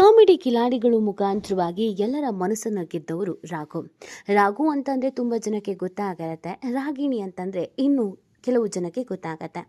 Comedy ಕಿಲಾಡಿಗಳು ಮುಖಾಂತರವಾಗಿ ಎಲ್ಲರ ಮನಸ್ಸನ್ನು ಗೆದ್ದವರು ರಾಘು. ರಾಘು ಅಂತಂದರೆ ತುಂಬ ಜನಕ್ಕೆ ಗೊತ್ತಾಗಿರುತ್ತೆ ರಾಗಿಣಿ ಅಂತಂದರೆ ಇನ್ನು ಕೆಲವು ಜನಕ್ಕೆ ಗೊತ್ತಾಗತ್ತೆ.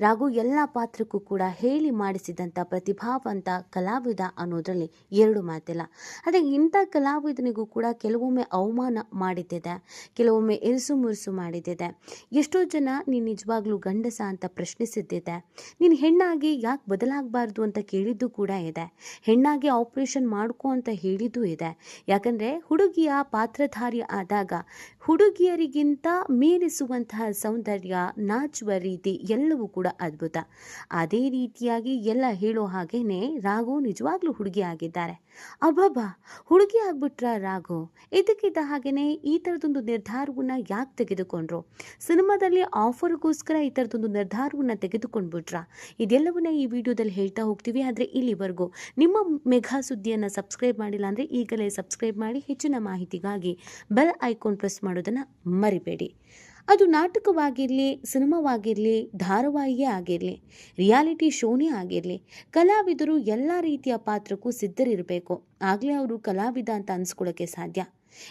ರಾಘು ಎಲ್ಲ ಪಾತ್ರಕ್ಕೂ ಕೂಡ ಹೇಳಿ ಮಾಡಿಸಿದಂಥ ಪ್ರತಿಭಾವಂತ ಕಲಾವಿದ ಅನ್ನೋದರಲ್ಲಿ ಎರಡು ಮಾತಿಲ್ಲ. ಅದೇ ಇಂಥ ಕಲಾವಿದನಿಗೂ ಕೂಡ ಕೆಲವೊಮ್ಮೆ ಅವಮಾನ ಮಾಡಿದ್ದಿದೆ, ಕೆಲವೊಮ್ಮೆ ಇರಿಸು ಮುರುಸು ಮಾಡಿದ್ದಿದೆ. ಎಷ್ಟೋ ಜನ ನೀನು ನಿಜವಾಗ್ಲೂ ಗಂಡಸ ಅಂತ ಪ್ರಶ್ನಿಸಿದ್ದಿದೆ. ನೀನು ಹೆಣ್ಣಾಗಿ ಯಾಕೆ ಬದಲಾಗಬಾರ್ದು ಅಂತ ಕೇಳಿದ್ದು ಕೂಡ ಇದೆ. ಹೆಣ್ಣಾಗಿ ಆಪರೇಷನ್ ಮಾಡ್ಕೊ ಅಂತ ಹೇಳಿದ್ದು ಇದೆ. ಯಾಕಂದರೆ ಹುಡುಗಿಯ ಪಾತ್ರಧಾರಿ ಆದಾಗ ಹುಡುಗಿಯರಿಗಿಂತ ಮೀರಿಸುವಂತಹ ಸೌಂದರ್ಯ ನಾಚುವ ರೀತಿ ಎಲ್ಲವೂ ಕೂಡ ಅದ್ಭುತ. ಅದೇ ರೀತಿಯಾಗಿ ಎಲ್ಲ ಹೇಳೋ ಹಾಗೇನೆ ರಾಘು ನಿಜವಾಗ್ಲೂ ಹುಡುಗಿ ಆಗಿದ್ದಾರೆ. ಅಬ್ಬಬ್ಬಾ! ಹುಡುಗಿ ಆಗ್ಬಿಟ್ರ ರಾಘು? ಇದಕ್ಕಿದ್ದ ಹಾಗೇನೆ ಈ ಥರದೊಂದು ನಿರ್ಧಾರವನ್ನ ಯಾಕೆ ತೆಗೆದುಕೊಂಡ್ರು? ಸಿನಿಮಾದಲ್ಲಿ ಆಫರ್ಗೋಸ್ಕರ ಈ ಥರದೊಂದು ನಿರ್ಧಾರವನ್ನ ತೆಗೆದುಕೊಂಡ್ಬಿಟ್ರ? ಇದೆಲ್ಲವನ್ನ ಈ ವಿಡಿಯೋದಲ್ಲಿ ಹೇಳ್ತಾ ಹೋಗ್ತೀವಿ. ಆದರೆ ಇಲ್ಲಿವರೆಗೂ ನಿಮ್ಮ ಮೆಘಾ ಸುದ್ದಿಯನ್ನು ಸಬ್ಸ್ಕ್ರೈಬ್ ಮಾಡಿಲ್ಲ ಅಂದರೆ ಈಗಲೇ ಸಬ್ಸ್ಕ್ರೈಬ್ ಮಾಡಿ ಹೆಚ್ಚಿನ ಮಾಹಿತಿಗಾಗಿ ಬೆಲ್ ಐಕಾನ್ ಪ್ರೆಸ್ ಮಾಡೋದನ್ನು ಮರಿಬೇಡಿ. ಅದು ನಾಟಕವಾಗಿರಲಿ, ಸಿನಿಮಾವಾಗಿರಲಿ, ಧಾರಾವಾಹಿಯೇ ಆಗಿರಲಿ, ರಿಯಾಲಿಟಿ ಶೋನೇ ಆಗಿರಲಿ, ಕಲಾವಿದರು ಎಲ್ಲ ರೀತಿಯ ಪಾತ್ರಕ್ಕೂ ಸಿದ್ಧರಿರಬೇಕು. ಆಗಲೇ ಅವರು ಕಲಾವಿದ ಅಂತ ಅನ್ಸ್ಕೊಳ್ಳೋಕ್ಕೆ ಸಾಧ್ಯ.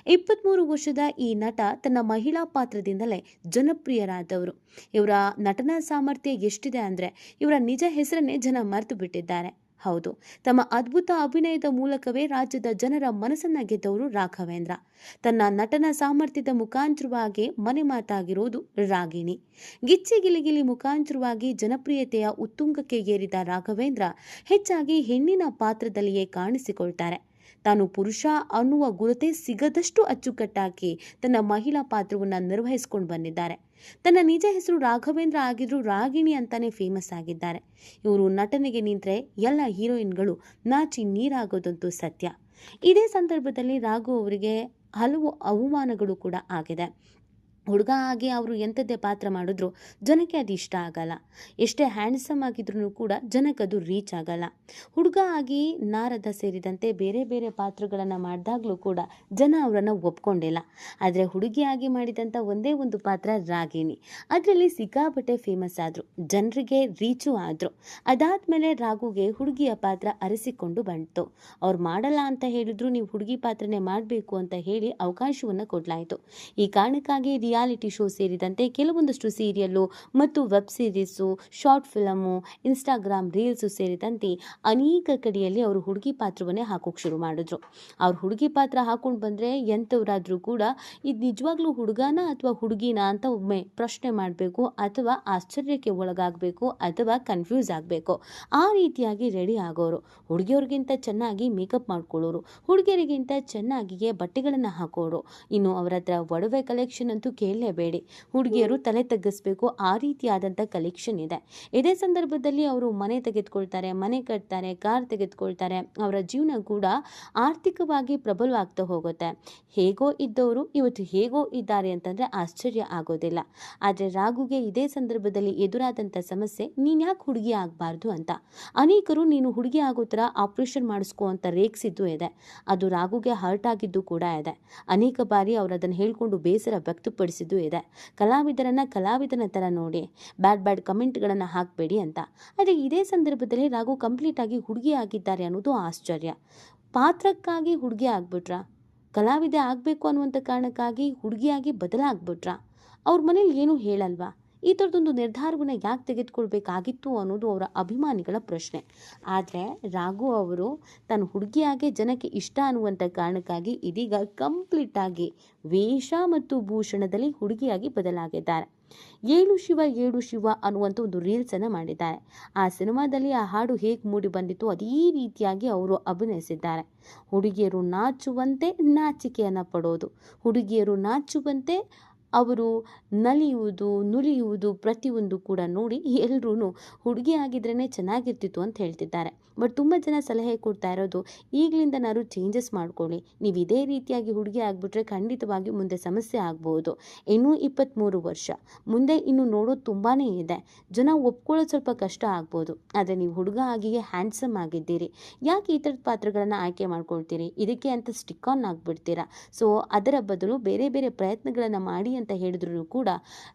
ಇಪ್ಪತ್ತ್ಮೂರು ವರ್ಷದ ಈ ನಟ ತನ್ನ ಮಹಿಳಾ ಪಾತ್ರದಿಂದಲೇ ಜನಪ್ರಿಯರಾದವರು. ಇವರ ನಟನಾ ಸಾಮರ್ಥ್ಯ ಎಷ್ಟಿದೆ ಅಂದರೆ, ಇವರ ನಿಜ ಹೆಸರನ್ನೇ ಜನ ಮರೆತು ಬಿಟ್ಟಿದ್ದಾರೆ. ಹೌದು. ತಮ್ಮ ಅದ್ಭುತ ಅಭಿನಯದ ಮೂಲಕವೇ ರಾಜ್ಯದ ಜನರ ಮನಸ್ಸನ್ನ ಗೆದ್ದವರು ರಾಘವೇಂದ್ರ. ತನ್ನ ನಟನ ಸಾಮರ್ಥ್ಯದ ಮುಖಾಂತರವಾಗಿ ಮನೆ ಮಾತಾಗಿರುವುದು ರಾಗಿಣಿ. ಗಿಚ್ಚಿ ಗಿಲಿಗಿಲಿ ಮುಖಾಂತರವಾಗಿ ಜನಪ್ರಿಯತೆಯ ಉತ್ತುಂಗಕ್ಕೆ ಏರಿದ ರಾಘವೇಂದ್ರ ಹೆಚ್ಚಾಗಿ ಹೆಣ್ಣಿನ ಪಾತ್ರದಲ್ಲಿಯೇ ಕಾಣಿಸಿಕೊಳ್ತಾರೆ. ತಾನು ಪುರುಷ ಅನ್ನುವ ಗುರುತೆ ಸಿಗದಷ್ಟು ಅಚ್ಚುಕಟ್ಟಾಗಿ ತನ್ನ ಮಹಿಳಾ ಪಾತ್ರವನ್ನು ನಿರ್ವಹಿಸಿಕೊಂಡು ಬಂದಿದ್ದಾರೆ. ತನ್ನ ನಿಜ ಹೆಸರು ರಾಘವೇಂದ್ರ ಆಗಿದ್ರು ರಾಗಿಣಿ ಅಂತಾನೆ ಫೇಮಸ್ ಆಗಿದ್ದಾರೆ. ಇವರು ನಟನೆಗೆ ನಿಂತರೆ ಎಲ್ಲ ಹೀರೋಯಿನ್ಗಳು ನಾಚಿ ನೀರಾಗೋದಂತೂ ಸತ್ಯ. ಇದೇ ಸಂದರ್ಭದಲ್ಲಿ ರಾಘು ಅವರಿಗೆ ಹಲವು ಅವಮಾನಗಳು ಕೂಡ ಆಗಿದೆ. ಹುಡುಗ ಆಗಿ ಅವರು ಎಂಥದ್ದೇ ಪಾತ್ರ ಮಾಡಿದ್ರು ಜನಕ್ಕೆ ಅದು ಇಷ್ಟ ಆಗಲ್ಲ. ಎಷ್ಟೇ ಹ್ಯಾಂಡ್ಸಮ್ ಆಗಿದ್ರೂ ಕೂಡ ಜನಕ್ಕೆ ಅದು ರೀಚ್ ಆಗಲ್ಲ. ಹುಡುಗ ಆಗಿ ನಾರದ ಸೇರಿದಂತೆ ಬೇರೆ ಬೇರೆ ಪಾತ್ರಗಳನ್ನು ಮಾಡಿದಾಗಲೂ ಕೂಡ ಜನ ಅವರನ್ನು ಒಪ್ಕೊಂಡಿಲ್ಲ. ಆದರೆ ಹುಡುಗಿಯಾಗಿ ಮಾಡಿದಂಥ ಒಂದೇ ಒಂದು ಪಾತ್ರ ರಾಗಿಣಿ. ಅದರಲ್ಲಿ ಸಿಕ್ಕಾಪಟ್ಟೆ ಫೇಮಸ್ ಆದರು, ಜನರಿಗೆ ರೀಚು ಆದರು. ಅದಾದಮೇಲೆ ರಾಘುಗೆ ಹುಡುಗಿಯ ಪಾತ್ರ ಅರಸಿಕೊಂಡು ಬಂತು. ಅವ್ರು ಮಾಡಲ್ಲ ಅಂತ ಹೇಳಿದ್ರು ನೀವು ಹುಡುಗಿ ಪಾತ್ರನೇ ಮಾಡಬೇಕು ಅಂತ ಹೇಳಿ ಅವಕಾಶವನ್ನು ಕೊಡಲಾಯಿತು. ಈ ಕಾರಣಕ್ಕಾಗಿ ರಿಯಾಲಿಟಿ ಶೋ ಸೇರಿದಂತೆ ಕೆಲವೊಂದಷ್ಟು ಸೀರಿಯಲ್ಲು ಮತ್ತು web series, short film, Instagram reels ಸೇರಿದಂತೆ ಅನೇಕ ಕಡೆಯಲ್ಲಿ ಅವರು ಹುಡುಗಿ ಪಾತ್ರವನ್ನೇ ಹಾಕೋಕೆ ಶುರು ಮಾಡಿದ್ರು. ಅವ್ರು ಹುಡುಗಿ ಪಾತ್ರ ಹಾಕೊಂಡು ಬಂದರೆ ಎಂಥವರಾದರೂ ಕೂಡ ಇದು ನಿಜವಾಗ್ಲೂ ಹುಡುಗನ ಅಥವಾ ಹುಡುಗಿನ ಅಂತ ಒಮ್ಮೆ ಪ್ರಶ್ನೆ ಮಾಡಬೇಕು ಅಥವಾ ಆಶ್ಚರ್ಯಕ್ಕೆ ಒಳಗಾಗಬೇಕು ಅಥವಾ ಕನ್ಫ್ಯೂಸ್ ಆಗಬೇಕು. ಆ ರೀತಿಯಾಗಿ ರೆಡಿ ಆಗೋರು. ಹುಡುಗಿಯವ್ರಿಗಿಂತ ಚೆನ್ನಾಗಿ ಮೇಕಪ್ ಮಾಡ್ಕೊಳ್ಳೋರು. ಹುಡುಗಿಯರಿಗಿಂತ ಚೆನ್ನಾಗಿಯೇ ಬಟ್ಟೆಗಳನ್ನು ಹಾಕೋರು. ಇನ್ನು ಅವರ ಹತ್ರ ಒಡವೆ ಕಲೆಕ್ಷನ್ ಅಂತೂ ಕೇಳಲೇಬೇಡಿ. ಹುಡುಗಿಯರು ತಲೆ ತಗ್ಗಿಸ್ಬೇಕು. ಆ ರೀತಿಯಾದಂಥ ಕಲೆಕ್ಷನ್ ಇದೆ. ಇದೇ ಸಂದರ್ಭದಲ್ಲಿ ಅವರು ಮನೆ ತೆಗೆದುಕೊಳ್ತಾರೆ, ಮನೆ ಕಟ್ತಾರೆ, ಕಾರ್ ತೆಗೆದುಕೊಳ್ತಾರೆ. ಅವರ ಜೀವನ ಕೂಡ ಆರ್ಥಿಕವಾಗಿ ಪ್ರಬಲವಾಗ್ತಾ ಹೋಗುತ್ತೆ. ಹೇಗೋ ಇದ್ದವರು ಇವತ್ತು ಹೇಗೋ ಇದ್ದಾರೆ ಅಂತಂದರೆ ಆಶ್ಚರ್ಯ ಆಗೋದಿಲ್ಲ. ಆದರೆ ರಾಘುಗೆ ಇದೇ ಸಂದರ್ಭದಲ್ಲಿ ಎದುರಾದಂಥ ಸಮಸ್ಯೆ, ನೀನು ಯಾಕೆ ಹುಡುಗಿ ಆಗಬಾರ್ದು ಅಂತ. ಅನೇಕರು, ನೀನು ಹುಡುಗಿ ಆಗೋ ಥರ ಆಪ್ರೇಷನ್ ಮಾಡಿಸ್ಕೋ ಅಂತ ರೇಗಿಸಿದ್ದು ಇದೆ. ಅದು ರಾಘುಗೆ ಹರ್ಟ್ ಆಗಿದ್ದು ಕೂಡ ಇದೆ. ಅನೇಕ ಬಾರಿ ಅವರು ಅದನ್ನು ಹೇಳಿಕೊಂಡು ಬೇಸರ ವ್ಯಕ್ತಪಡಿಸಿದ್ದು ಇದೆ. ಕಲಾವಿದರನ್ನು ಕಲಾವಿದನ ಥರ ನೋಡಿ, ಬ್ಯಾಡ್ ಬ್ಯಾಡ್ ಕಮೆಂಟ್ಗಳನ್ನು ಹಾಕಬೇಡಿ ಅಂತ. ಆದರೆ ಇದೇ ಸಂದರ್ಭದಲ್ಲಿ ರಾಘು ಕಂಪ್ಲೀಟ್ ಆಗಿ ಹುಡುಗಿ ಆಗಿದ್ದಾರೆ ಅನ್ನೋದು ಆಶ್ಚರ್ಯ. ಪಾತ್ರಕ್ಕಾಗಿ ಹುಡುಗಿ ಆಗ್ಬಿಟ್ರ? ಕಲಾವಿದೆ ಆಗಬೇಕು ಅನ್ನುವಂಥ ಕಾರಣಕ್ಕಾಗಿ ಹುಡುಗಿಯಾಗಿ ಬದಲಾಗ್ಬಿಟ್ರ? ಅವ್ರ ಮನೇಲಿ ಏನೂ ಹೇಳಲ್ವಾ? ಈ ಥರದೊಂದು ನಿರ್ಧಾರವನ್ನು ಯಾಕೆ ತೆಗೆದುಕೊಳ್ಬೇಕಾಗಿತ್ತು ಅನ್ನೋದು ಅವರ ಅಭಿಮಾನಿಗಳ ಪ್ರಶ್ನೆ. ಆದರೆ ರಾಘು ಅವರು ತನ್ನ ಹುಡುಗಿಯಾಗೆ ಜನಕ್ಕೆ ಇಷ್ಟ ಅನ್ನುವಂಥ ಕಾರಣಕ್ಕಾಗಿ ಇದೀಗ ಕಂಪ್ಲೀಟಾಗಿ ವೇಷ ಮತ್ತು ಭೂಷಣದಲ್ಲಿ ಹುಡುಗಿಯಾಗಿ ಬದಲಾಗಿದ್ದಾರೆ. ಏಳು ಶಿವ ಏಳು ಶಿವ ಅನ್ನುವಂಥ ಒಂದು ರೀಲ್ಸನ್ನು ಮಾಡಿದ್ದಾರೆ. ಆ ಸಿನಿಮಾದಲ್ಲಿ ಆ ಹಾಡು ಹೇಗೆ ಮೂಡಿ ಬಂದಿತ್ತು ಅದೇ ರೀತಿಯಾಗಿ ಅವರು ಅಭಿನಯಿಸಿದ್ದಾರೆ. ಹುಡುಗಿಯರು ನಾಚುವಂತೆ ನಾಚಿಕೆಯನ್ನು ಪಡೋದು, ಹುಡುಗಿಯರು ನಾಚುವಂತೆ ಅವರು ನಲಿಯುವುದು ನುಲಿಯುವುದು ಪ್ರತಿಯೊಂದು ಕೂಡ ನೋಡಿ ಎಲ್ಲರೂ ಹುಡುಗಿ ಆಗಿದ್ರೇ ಚೆನ್ನಾಗಿರ್ತಿತ್ತು ಅಂತ ಹೇಳ್ತಿದ್ದಾರೆ. ಬಟ್ ತುಂಬ ಜನ ಸಲಹೆ ಕೊಡ್ತಾ ಇರೋದು ಈಗಲಿಂದನಾದ್ರು ಚೇಂಜಸ್ ಮಾಡ್ಕೊಳ್ಳಿ. ನೀವು ಇದೇ ರೀತಿಯಾಗಿ ಹುಡುಗಿ ಆಗಿಬಿಟ್ರೆ ಖಂಡಿತವಾಗಿ ಮುಂದೆ ಸಮಸ್ಯೆ ಆಗ್ಬೋದು. ಇನ್ನೂ ಇಪ್ಪತ್ತ್ಮೂರು ವರ್ಷ. ಮುಂದೆ ಇನ್ನು ನೋಡೋದು ತುಂಬಾ ಇದೆ. ಜನ ಒಪ್ಕೊಳ್ಳೋದು ಸ್ವಲ್ಪ ಕಷ್ಟ ಆಗ್ಬೋದು. ಆದರೆ ನೀವು ಹುಡುಗ ಆಗಿಯೇ ಹ್ಯಾಂಡ್ಸಮ್ ಆಗಿದ್ದೀರಿ. ಯಾಕೆ ಈ ಥರದ ಪಾತ್ರಗಳನ್ನು ಆಯ್ಕೆ ಮಾಡ್ಕೊಳ್ತೀರಿ? ಇದಕ್ಕೆ ಅಂತ ಸ್ಟಿಕ್ ಆನ್ ಆಗಿಬಿಡ್ತೀರಾ? ಸೊ ಅದರ ಬದಲು ಬೇರೆ ಬೇರೆ ಪ್ರಯತ್ನಗಳನ್ನು ಮಾಡಿ ಅಂತ ಹೇಳಿದ್ರು ಕೂಡ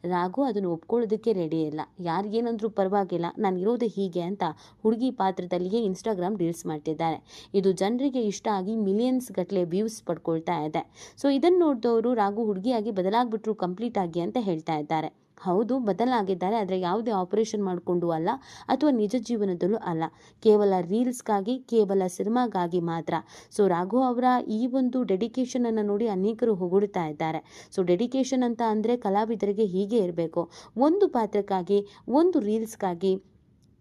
ರಾಘು ಅದನ್ನು ಒಪ್ಕೊಳ್ಳೋದಕ್ಕೆ ರೆಡಿ ಇಲ್ಲ. ಯಾರಿಗೇನಂದ್ರೂ ಪರವಾಗಿಲ್ಲ, ನಾನು ಇರೋದು ಹೀಗೆ ಅಂತ ಹುಡುಗಿ ಪಾತ್ರದಲ್ಲಿಯೇ ಇನ್ಸ್ಟಾಗ್ರಾಮ್ ರೀಲ್ಸ್ ಮಾಡ್ತಿದ್ದಾರೆ. ಇದು ಜನರಿಗೆ ಇಷ್ಟ ಆಗಿ ಮಿಲಿಯನ್ಸ್ ಗಟ್ಟಲೆ ವ್ಯೂಸ್ ಪಡ್ಕೊಳ್ತಾ ಇದೆ. ಸೊ ಇದನ್ನು ನೋಡಿದವರು ರಾಘು ಹುಡುಗಿಯಾಗಿ ಬದಲಾಗ್ಬಿಟ್ರು ಕಂಪ್ಲೀಟ್ ಆಗಿ ಅಂತ ಹೇಳ್ತಾ ಇದ್ದಾರೆ. ಹೌದು, ಬದಲಾಗಿದ್ದಾರೆ. ಆದರೆ ಯಾವುದೇ ಆಪರೇಷನ್ ಮಾಡಿಕೊಂಡು ಅಲ್ಲ, ಅಥವಾ ನಿಜ ಜೀವನದಲ್ಲೂ ಅಲ್ಲ. ಕೇವಲ ರೀಲ್ಸ್ಗಾಗಿ, ಕೇವಲ ಸಿನಿಮಾಗಾಗಿ ಮಾತ್ರ. ಸೊ ರಾಘು ಅವರ ಈ ಒಂದು ಡೆಡಿಕೇಶನ್ ಅನ್ನು ನೋಡಿ ಅನೇಕರು ಹೊಗಳುತ್ತಾ ಇದ್ದಾರೆ. ಸೊ ಡೆಡಿಕೇಶನ್ ಅಂತ ಅಂದರೆ ಕಲಾವಿದರಿಗೆ ಹೀಗೆ ಇರಬೇಕು. ಒಂದು ಪಾತ್ರಕ್ಕಾಗಿ, ಒಂದು ರೀಲ್ಸ್ಗಾಗಿ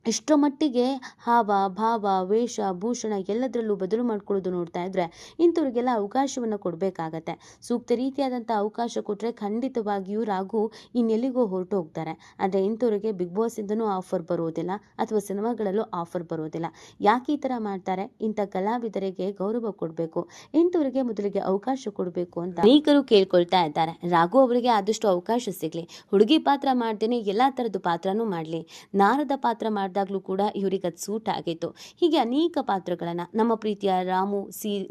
ಇಷ್ಟರ ಮಟ್ಟಿಗೆ ಹಾವ, ಭಾವ, ವೇಷ, ಭೂಷಣ ಎಲ್ಲದರಲ್ಲೂ ಬದಲು ಮಾಡ್ಕೊಳ್ಳೋದು ನೋಡ್ತಾ ಇದ್ರೆ ಇಂಥವ್ರಿಗೆಲ್ಲ ಅವಕಾಶವನ್ನು ಕೊಡಬೇಕಾಗತ್ತೆ. ಸೂಕ್ತ ರೀತಿಯಾದಂಥ ಅವಕಾಶ ಕೊಟ್ಟರೆ ಖಂಡಿತವಾಗಿಯೂ ರಾಘು ಇನ್ನೆಲ್ಲಿಗೋ ಹೊರಟು ಹೋಗ್ತಾರೆ ಆದರೆ ಇಂಥವ್ರಿಗೆ ಬಿಗ್ ಬಾಸಿಂದನೂ ಆಫರ್ ಬರೋದಿಲ್ಲ ಅಥವಾ ಸಿನಿಮಾಗಳಲ್ಲೂ ಆಫರ್ ಬರೋದಿಲ್ಲ. ಯಾಕೆ ಈ ಥರ ಮಾಡ್ತಾರೆ? ಇಂಥ ಕಲಾವಿದರಿಗೆ ಗೌರವ ಕೊಡಬೇಕು. ಇಂಥವ್ರಿಗೆ ಮೊದಲಿಗೆ ಅವಕಾಶ ಕೊಡಬೇಕು ಅಂತ ಅನೇಕರು ಕೇಳ್ಕೊಳ್ತಾ ಇದ್ದಾರೆ. ರಾಘು ಅವರಿಗೆ ಆದಷ್ಟು ಅವಕಾಶ ಸಿಗಲಿ. ಹುಡುಗಿ ಪಾತ್ರ ಮಾಡ್ತೇನೆ, ಎಲ್ಲ ಥರದ ಪಾತ್ರನೂ ಮಾಡಲಿ. ನಾರದ ಪಾತ್ರ ಮಾಡಿದಾಗಲೂ ಕೂಡ ಇವರಿಗೆ ಅದು ಸೂಟ್ ಆಗಿತ್ತು. ಹೀಗೆ ಅನೇಕ ಪಾತ್ರಗಳನ್ನು ನಮ್ಮ ಪ್ರೀತಿಯ ರಾಮು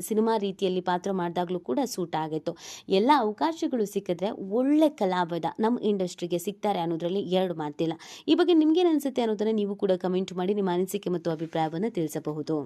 ಸಿನಿಮಾ ರೀತಿಯಲ್ಲಿ ಪಾತ್ರ ಮಾಡಿದಾಗಲೂ ಕೂಡ ಸೂಟ್ ಆಗಿತ್ತು. ಎಲ್ಲ ಅವಕಾಶಗಳು ಸಿಕ್ಕಿದ್ರೆ ಒಳ್ಳೆ ಕಲಾವಿದ ನಮ್ಮ ಇಂಡಸ್ಟ್ರಿಗೆ ಸಿಗ್ತಾರೆ ಅನ್ನೋದರಲ್ಲಿ ಎರಡು ಮಾತಿಲ್ಲ. ಈ ಬಗ್ಗೆ ನಿಮ್ಗೇನು ಅನಿಸುತ್ತೆ ಅನ್ನೋದನ್ನು ನೀವು ಕೂಡ ಕಮೆಂಟ್ ಮಾಡಿ ನಿಮ್ಮ ಅನಿಸಿಕೆ ಮತ್ತು ಅಭಿಪ್ರಾಯವನ್ನು ತಿಳಿಸಬಹುದು.